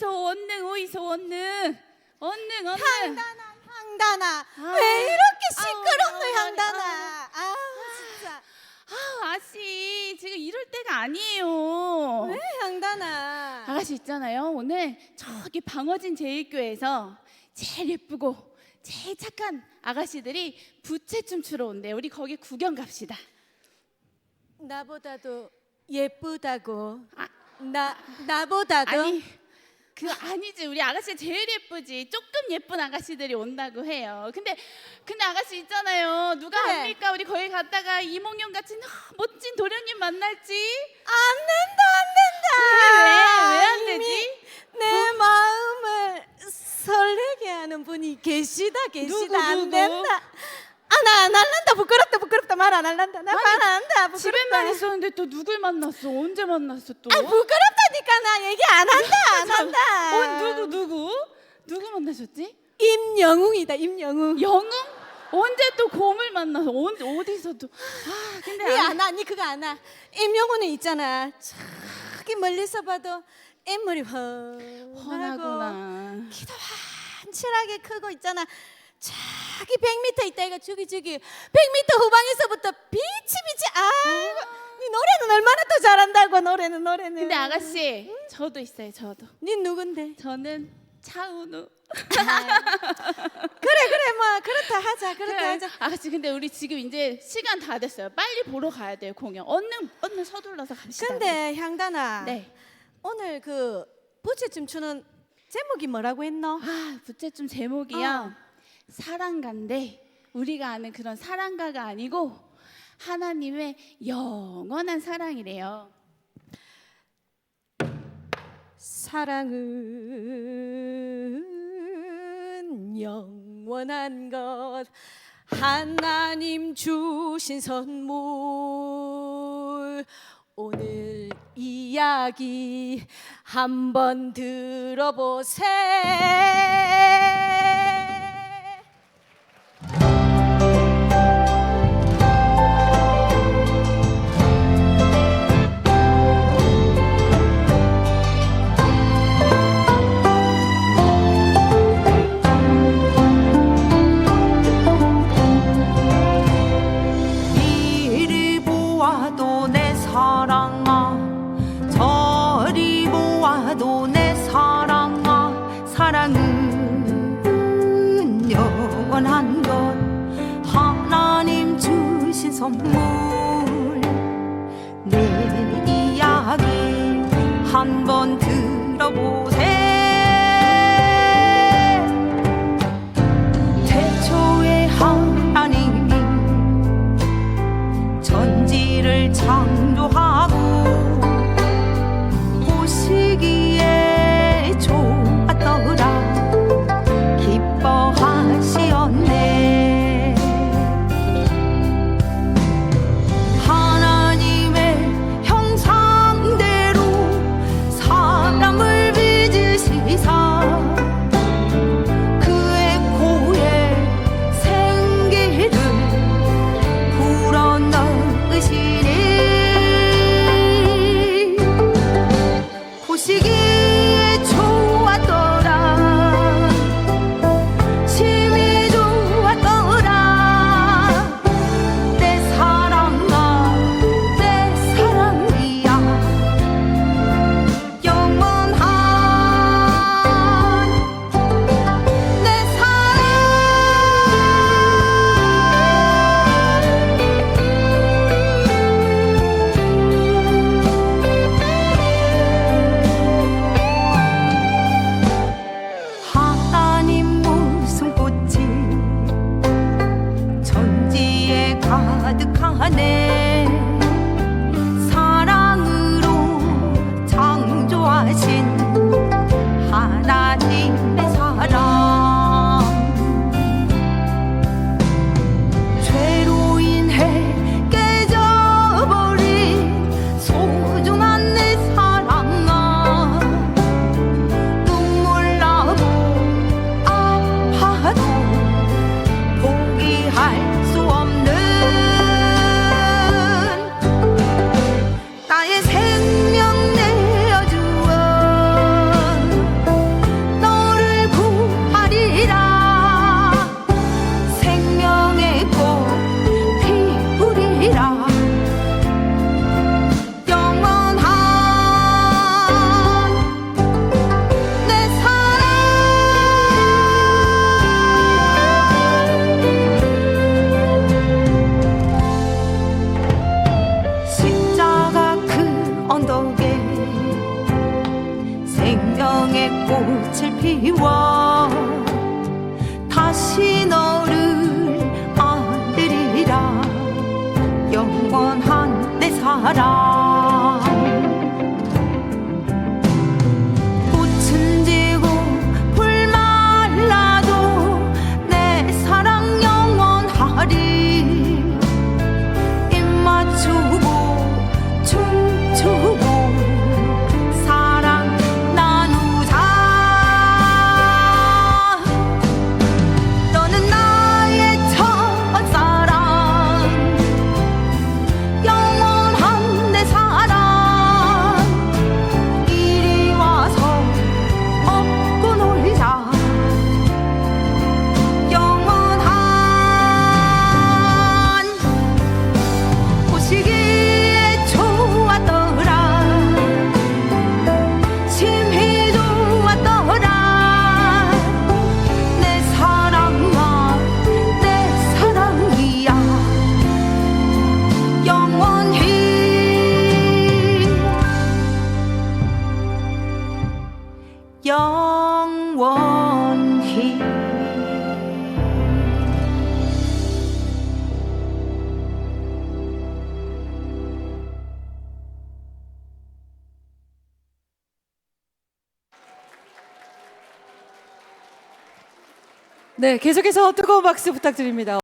오이소 원능 오이소 원능 언능 언능 향단아 향단아. 아. 왜 이렇게 아우, 시끄럽노 아우, 향단아? 아우 진짜. 아 아씨 지금 이럴 때가 아니에요. 왜 향단아? 아가씨 있잖아요. 오늘 저기 방어진 제일교회에서 제일 예쁘고 제일 착한 아가씨들이 부채춤 추러 온대 우리 거기 구경 갑시다. 나보다도 예쁘다고. 아. 나 나보다도? 아니 그 아니지. 우리 아가씨 제일 예쁘지. 조금 예쁜 아가씨들이 온다고 해요. 근데 근데 아가씨 있잖아요. 누가 그래. 압니까? 우리 거기 갔다가 이몽룡 같이 너무 멋진 도련님 만날지? 안 된다 안 된다. 왜왜안 이미 되지? 내 마음을 설레게 하는 분이 계시다 계시다. 누구, 안 누구? 된다. 아 나 안 할란다. 부끄럽다 부끄럽다. 말 안 할란다. 나 말 안 한다 부끄럽다. 집에만 있었는데 또 누굴 만났어? 언제 만났어 또? 아 부끄럽다 니까 나 얘기 안 한다 안 한다. 어, 누구 누구? 누구 만나셨지? 임영웅이다 임영웅. 영웅? 언제 또 곰을 만나서 언, 어디서 또 아 근데 니 아, 안 와? 니 그거 안 와? 임영웅은 있잖아. 저기 멀리서 봐도 인물이 훤하구나. 키도 환칠하게 크고 있잖아. 저기 100m 있다 이거 저기 저기. 100m 후방에서부터 빛이 빛이 아이고 니 노래는 얼마나 더 잘한다고 노래는 노래는. 근데 아가씨 저도 있어요 저도. 니 누군데? 저는 차은우. 그래 그래 뭐 그렇다 하자 그렇다. 하자. 아가씨 근데 우리 지금 이제 시간 다 됐어요. 빨리 보러 가야 돼요 공연. 얼른 얼른 서둘러서 갑시다. 근데 향단아 네. 오늘 그 부채춤 추는 제목이 뭐라고 했노? 아 부채춤 제목이요? 어. 사랑가인데 우리가 아는 그런 사랑가가 아니고 하나님의 영원한 사랑이래요. 사랑은 영원한 것. 하나님 주신 선물. 오늘 이야기 한번 들어보세. 이 선물. 내 이야기 한번 들어보세 태 네, 계속해서 뜨거운 박수 부탁드립니다.